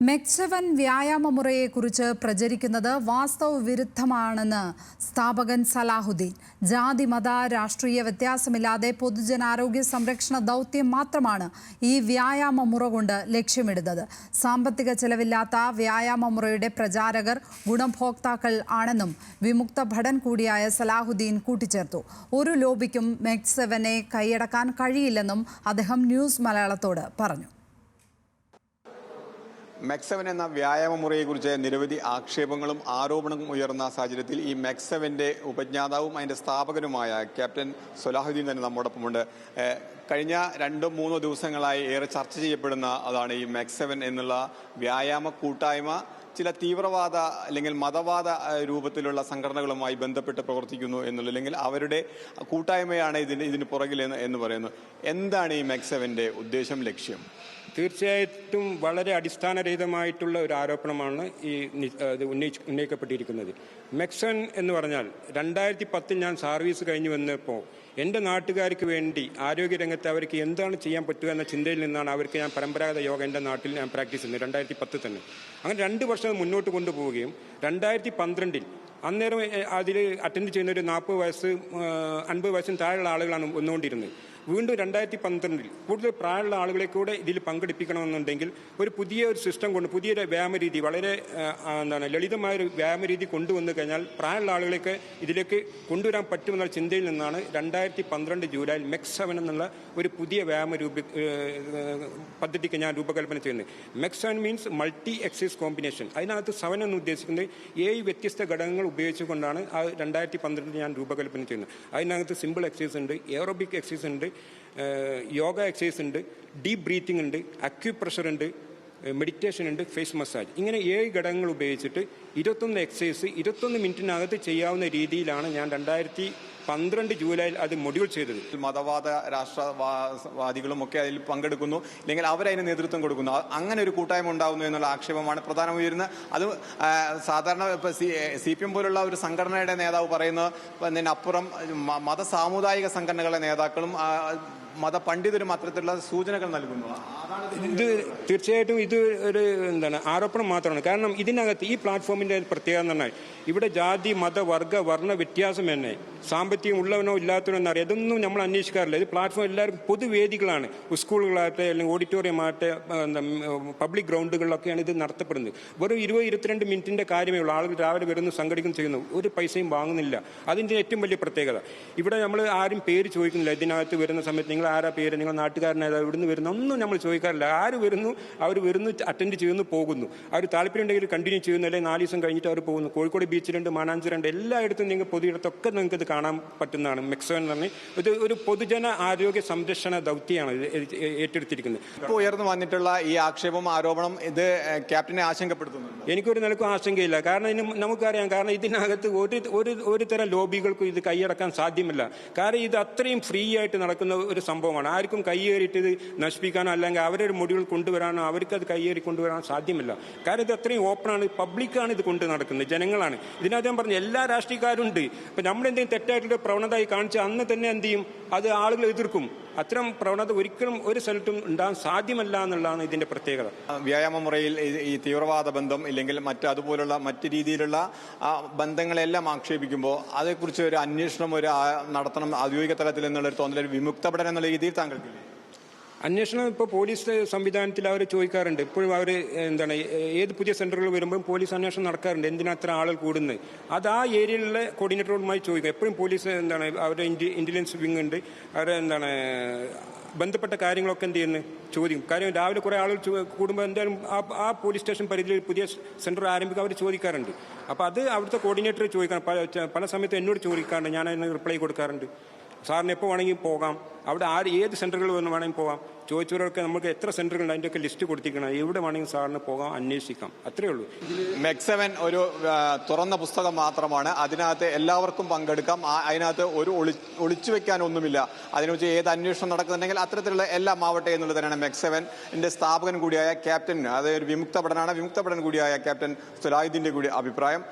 മെക്സവൻ വ്യായാമമുറയെക്കുറിച്ച് പ്രചരിക്കുന്നത് വാസ്തവ വിരുദ്ധമാണെന്ന് സ്ഥാപകൻ സലാഹുദ്ദീൻ. ജാതി മത രാഷ്ട്രീയ വ്യത്യാസമില്ലാതെ പൊതുജനാരോഗ്യ സംരക്ഷണ ദൗത്യം മാത്രമാണ് ഈ വ്യായാമമുറ കൊണ്ട് ലക്ഷ്യമിടുന്നത്. സാമ്പത്തിക ചെലവില്ലാത്ത വ്യായാമമുറയുടെ പ്രചാരകർ ഗുണഭോക്താക്കൾ ആണെന്നും വിമുക്ത ഭടൻ കൂടിയായ സലാഹുദ്ദീൻ കൂട്ടിച്ചേർത്തു. ഒരു ലോബിക്കും മെക്സവനെ കൈയടക്കാൻ കഴിയില്ലെന്നും അദ്ദേഹം ന്യൂസ് മലയാളത്തോട് പറഞ്ഞു. മെക്സവൻ എന്ന വ്യായാമ മുറയെക്കുറിച്ച് നിരവധി ആക്ഷേപങ്ങളും ആരോപണങ്ങളും ഉയർന്ന സാഹചര്യത്തിൽ ഈ മെക്സവന്റെ ഉപജ്ഞാതാവും അതിന്റെ സ്ഥാപകനുമായ ക്യാപ്റ്റൻ സൊലാഹുദ്ദീൻ തന്നെ നമ്മോടൊപ്പമുണ്ട്. കഴിഞ്ഞ രണ്ടോ മൂന്നോ ദിവസങ്ങളായി ഏറെ ചർച്ച ചെയ്യപ്പെടുന്ന അതാണ് ഈ മെക്സവൻ എന്നുള്ള വ്യായാമ കൂട്ടായ്മ. ചില തീവ്രവാദ അല്ലെങ്കിൽ മതവാദ രൂപത്തിലുള്ള സംഘടനകളുമായി ബന്ധപ്പെട്ട് പ്രവർത്തിക്കുന്നു എന്നുള്ള അല്ലെങ്കിൽ അവരുടെ കൂട്ടായ്മയാണ് ഇതിന് ഇതിന് പുറകിൽ എന്ന് പറയുന്നു എന്താണ് ഈ മെക്സവന്റെ ഉദ്ദേശം ലക്ഷ്യം? തീർച്ചയായിട്ടും വളരെ അടിസ്ഥാനരഹിതമായിട്ടുള്ള ഒരു ആരോപണമാണ് ഈ ഉന്നയിച്ച് ഉന്നയിക്കപ്പെട്ടിരിക്കുന്നത്. മെക്സൺ എന്ന് പറഞ്ഞാൽ രണ്ടായിരത്തി പത്തിൽ ഞാൻ സർവീസ് കഴിഞ്ഞു വന്നപ്പോൾ എന്റെ നാട്ടുകാർക്ക് വേണ്ടി ആരോഗ്യരംഗത്ത് അവർക്ക് എന്താണ് ചെയ്യാൻ പറ്റുക എന്ന ചിന്തയിൽ നിന്നാണ് അവർക്ക് ഞാൻ പരമ്പരാഗത യോഗ എന്റെ നാട്ടിൽ ഞാൻ പ്രാക്ടീസ് ചെയ്യുന്നത് രണ്ടായിരത്തി പത്ത് തന്നെ. അങ്ങനെ രണ്ട് വർഷം മുന്നോട്ട് കൊണ്ടുപോവുകയും രണ്ടായിരത്തി പന്ത്രണ്ടിൽ അന്നേരം അതിൽ അറ്റൻഡ് ചെയ്യുന്ന ഒരു നാൽപ്പത് വയസ്സ് അൻപത് വയസ്സിന് താഴെയുള്ള ആളുകളാണ് വന്നുകൊണ്ടിരുന്നത്. വീണ്ടും രണ്ടായിരത്തി പന്ത്രണ്ടിൽ കൂടുതൽ പ്രായമുള്ള ആളുകളെ കൂടെ ഇതിൽ പങ്കെടുപ്പിക്കണമെന്നുണ്ടെങ്കിൽ ഒരു പുതിയ ഒരു സിസ്റ്റം കൊണ്ട് പുതിയൊരു വ്യായാമരീതി വളരെ എന്താണ് ലളിതമായൊരു വ്യായാമരീതി വ്യായാമ കൊണ്ടുവന്നു കഴിഞ്ഞാൽ പ്രായമുള്ള ആളുകളെയൊക്കെ ഇതിലേക്ക് കൊണ്ടുവരാൻ പറ്റുമെന്ന ചിന്തയിൽ നിന്നാണ് രണ്ടായിരത്തി പന്ത്രണ്ട് ജൂലൈയിൽ മെക്സ് സെവൻ എന്നുള്ള ഒരു പുതിയ വ്യായാമ രൂപ പദ്ധതിക്ക് ഞാൻ രൂപകൽപ്പന ചെയ്യുന്നത് മെക്സ് seven means multi exercise combination അതിനകത്ത് സെവൻ എന്ന് ഉദ്ദേശിക്കുന്നത് ഏഴ് വ്യത്യസ്ത ഘടകങ്ങൾ ഉപയോഗിച്ചുകൊണ്ടാണ് ആ രണ്ടായിരത്തി പന്ത്രണ്ടിൽ ഞാൻ രൂപകൽപ്പന ചെയ്യുന്നത്. അതിനകത്ത് സിമ്പിൾ എക്സൈസ് ഉണ്ട് എയറോബിക് എക്സൈസ് ഉണ്ട് യോഗ എക്സസൈസ് ഉണ്ട് ഡീപ്പ് ബ്രീത്തിങ് ഉണ്ട് അക്യുപ്രഷർ ഉണ്ട് മെഡിറ്റേഷൻ ഉണ്ട് ഫേസ് മസാജ് ഇങ്ങനെ ഏഴ് ഘടകങ്ങൾ ഉപയോഗിച്ചിട്ട് ഇരുപത്തൊന്ന് എക്സസൈസ് ഇരുപത്തൊന്ന് മിനിറ്റിനകത്ത് ചെയ്യാവുന്ന രീതിയിലാണ് ഞാൻ രണ്ടായിരത്തി പന്ത്രണ്ട് ജൂലൈയിൽ അത് മൊഡ്യൂൾ ചെയ്തത്. മതവാദ രാഷ്ട്രവാദികളും ഒക്കെ അതിൽ പങ്കെടുക്കുന്നു. അല്ലെങ്കിൽ അവരതിന് നേതൃത്വം കൊടുക്കുന്നു. അങ്ങനെ ഒരു കൂട്ടായ്മ ഉണ്ടാകുന്നു എന്നുള്ള ആക്ഷേപമാണ് പ്രധാനം ഉയരുന്നത്. അത് സാധാരണ സി പി എം പോലുള്ള ഒരു സംഘടനയുടെ നേതാവ് പറയുന്നത് അതിനപ്പുറം മത സാമുദായിക സംഘടനകളുടെ നേതാക്കളും മതപണ്ഡിതരും അത്തരത്തിലുള്ള സൂചനകൾ നൽകുന്നു. ഇത് തീർച്ചയായിട്ടും ഇത് ഒരു എന്താണ് ആരോപണം മാത്രമാണ്. കാരണം ഇതിനകത്ത് ഈ പ്ലാറ്റ്ഫോമിന്റെ പ്രത്യേകത എന്ന് പറഞ്ഞാൽ ഇവിടെ ജാതി മത വർഗ വർണ വ്യത്യാസം തന്നെ. സാമ്പത്തികം ഉള്ളവനോ ഇല്ലാത്തവനോ എന്നറിയാം. ഇതൊന്നും നമ്മൾ അന്വേഷിക്കാറില്ല. ഇത് പ്ലാറ്റ്ഫോം എല്ലാവരും പൊതുവേദികളാണ്. സ്കൂളുകളാകട്ടെ അല്ലെങ്കിൽ ഓഡിറ്റോറിയം ആകട്ടെ പബ്ലിക് ഗ്രൗണ്ടുകളിലൊക്കെയാണ് ഇത് നടത്തപ്പെടുന്നത്. വെറും ഇരുപത് ഇരുപത്തിരണ്ട് മിനിറ്റിന്റെ കാര്യമേ ഉള്ളൂ. ആളുകൾ രാവിലെ വരുന്നു സംഘടിക്കുന്നു ചെയ്യുന്നു. ഒരു പൈസയും വാങ്ങുന്നില്ല. അതിന്റെ ഏറ്റവും വലിയ പ്രത്യേകത. ഇവിടെ നമ്മൾ ആരും പേര് ചോദിക്കുന്നില്ല. ഇതിനകത്ത് വരുന്ന സമയത്ത് നിങ്ങൾ ആരാ പേര്? നിങ്ങൾ നാട്ടുകാരനേതാ ഇവിടുന്ന് വരുന്ന ഒന്നും നമ്മൾ ചോദിക്കാറില്ല. ആര് വരുന്നു? അവർ വരുന്നു അറ്റൻഡ് ചെയ്യുന്നു പോകുന്നു. അവർ താല്പര്യം ഉണ്ടെങ്കിൽ കണ്ടിന്യൂ ചെയ്യുന്നു. അല്ലെങ്കിൽ നാല് ദിവസം കഴിഞ്ഞിട്ട് അവർ പോകുന്നു. കോഴിക്കോട് ബീച്ചിലുണ്ട് മാനാഞ്ചിലുണ്ട് എല്ലായിടത്തും നിങ്ങൾ പൊതുയിടത്തൊക്കെ നിങ്ങൾക്ക് ഇത് കാണാൻ പറ്റുന്നതാണ്. മെക്സോ എന്ന് പറഞ്ഞ് ഇത് ഒരു പൊതുജന ആരോഗ്യ സംരക്ഷണ ദൗത്യമാണ് ഇത് ഏറ്റെടുത്തിരിക്കുന്നത്. ഇപ്പോൾ ഉയർന്നു വന്നിട്ടുള്ള ഈ ആക്ഷേപം ആരോപണം ഇത് ക്യാപ്റ്റനെ ആശങ്കപ്പെടുത്തുന്നു എനിക്കൊരു നിലക്കും ആശങ്കയില്ല. കാരണം ഇതിന് നമുക്കറിയാം കാരണം ഇതിനകത്ത് ഒരു ഒരു ഒരു തരം ലോബികൾക്കും ഇത് കൈയടക്കാൻ സാധ്യമല്ല. കാരണം ഇത് അത്രയും ഫ്രീ ആയിട്ട് നടക്കുന്ന ഒരു സംഭവമാണ്. ആർക്കും കൈയേറിയിട്ട് ഇത് നശിപ്പിക്കാനോ അല്ലെങ്കിൽ അവരുടെ മുടികൾ കൊണ്ടുവരാനോ അവർക്ക് അത് കൈയേറി കൊണ്ടുവരാനോ സാധ്യമല്ല. കാരണം ഇത് അത്രയും ഓപ്പണാണ് പബ്ലിക്കാണ് ഇത് കൊണ്ട് നടക്കുന്നത് ജനങ്ങളാണ്. ഇതിനകത്ത് ഞാൻ പറഞ്ഞു എല്ലാ രാഷ്ട്രീയക്കാരും ഉണ്ട് ഇപ്പം നമ്മളെന്തെങ്കിലും തെറ്റായിട്ടുള്ള പ്രവണതയായി കാണിച്ച് അന്ന് തന്നെ എന്ത് ചെയ്യും? അത് ആളുകൾ എതിർക്കും. അത്തരം പ്രവണത ഒരിക്കലും ഒരു സ്ഥലത്തും ഉണ്ടാകാൻ സാധ്യമല്ല എന്നുള്ളതാണ് ഇതിന്റെ പ്രത്യേകത. വ്യായാമ മുറയിൽ ഈ- തീവ്രവാദ ബന്ധം ഇല്ലെങ്കിൽ മറ്റ് അതുപോലുള്ള മറ്റ് രീതിയിലുള്ള ബന്ധങ്ങളെല്ലാം ആക്ഷേപിക്കുമ്പോൾ അതേക്കുറിച്ച് ഒരു അന്വേഷണം ഒരു നടത്തണം ഔദ്യോഗിക തലത്തിൽ എന്നുള്ള ഒരു തോന്നൽ ഒരു എന്നുള്ള രീതിയിൽ താങ്കൾക്കില്ലേ? അന്വേഷണം ഇപ്പോൾ പോലീസ് സംവിധാനത്തിൽ അവർ ചോദിക്കാറുണ്ട്. ഇപ്പോഴും അവർ എന്താണ് ഏത് പുതിയ സെന്ററുകൾ വരുമ്പോഴും പോലീസ് അന്വേഷണം നടക്കാറുണ്ട്. എന്തിനാ അത്ര ആളുകൾ കൂടുന്നത്? അത് ആ ഏരിയയിലുള്ള കോർഡിനേറ്ററോടുമായി ചോദിക്കും. എപ്പോഴും പോലീസ് എന്താണ് അവരുടെ ഇന്റലിജൻസ് വിങ് ഉണ്ട്. അവരുടെ എന്താണ് ബന്ധപ്പെട്ട കാര്യങ്ങളൊക്കെ എന്ത് ചെയ്യുന്നു? ചോദിക്കും. കാര്യം രാവിലെ കുറേ ആളുകൾ കൂടുമ്പോൾ എന്തായാലും ആ ആ പോലീസ് സ്റ്റേഷൻ പരിധിയിൽ പുതിയ സെന്റർ ആരംഭിക്കുക അവർ ചോദിക്കാറുണ്ട്. അപ്പോൾ അത് അവിടുത്തെ കോർഡിനേറ്റർ ചോദിക്കണം. പല സമയത്ത് എന്നോട് ചോദിക്കാറുണ്ട്. ഞാൻ അതിന് റിപ്ലൈ കൊടുക്കാറുണ്ട്. സാറിന് എപ്പോൾ വേണമെങ്കിൽ പോകാം. അവിടെ ആര് ഏത് സെന്ററുകൾ വന്ന് വേണമെങ്കിൽ പോകാം. ചോദിച്ചവരൊക്കെ നമുക്ക് എത്ര സെന്ററുകൾ അതിന്റെയൊക്കെ ലിസ്റ്റ് കൊടുത്തിരിക്കണം എവിടെ വേണമെങ്കിൽ സാറിന് പോകാം അന്വേഷിക്കാം. അത്രയേ ഉള്ളൂ. മെക്സവൻ ഒരു തുറന്ന പുസ്തകം മാത്രമാണ്. അതിനകത്ത് എല്ലാവർക്കും പങ്കെടുക്കാം. അതിനകത്ത് ഒരു ഒളി ഒളിച്ചു വെക്കാനൊന്നുമില്ല അതിനെക്കുറിച്ച് ഏത് അന്വേഷണം നടക്കുന്നുണ്ടെങ്കിൽ അത്തരത്തിലുള്ള എല്ലാം ആവട്ടെ എന്നുള്ളത് തന്നെയാണ് മെക്സവന്റെ സ്ഥാപകൻ കൂടിയായ ക്യാപ്റ്റൻ അതായത് ഒരു വിമുക്ത പഠനമാണ് വിമുക്ത കൂടിയായ ക്യാപ്റ്റൻ സുലായുദ്ദീന്റെ കൂടി അഭിപ്രായം.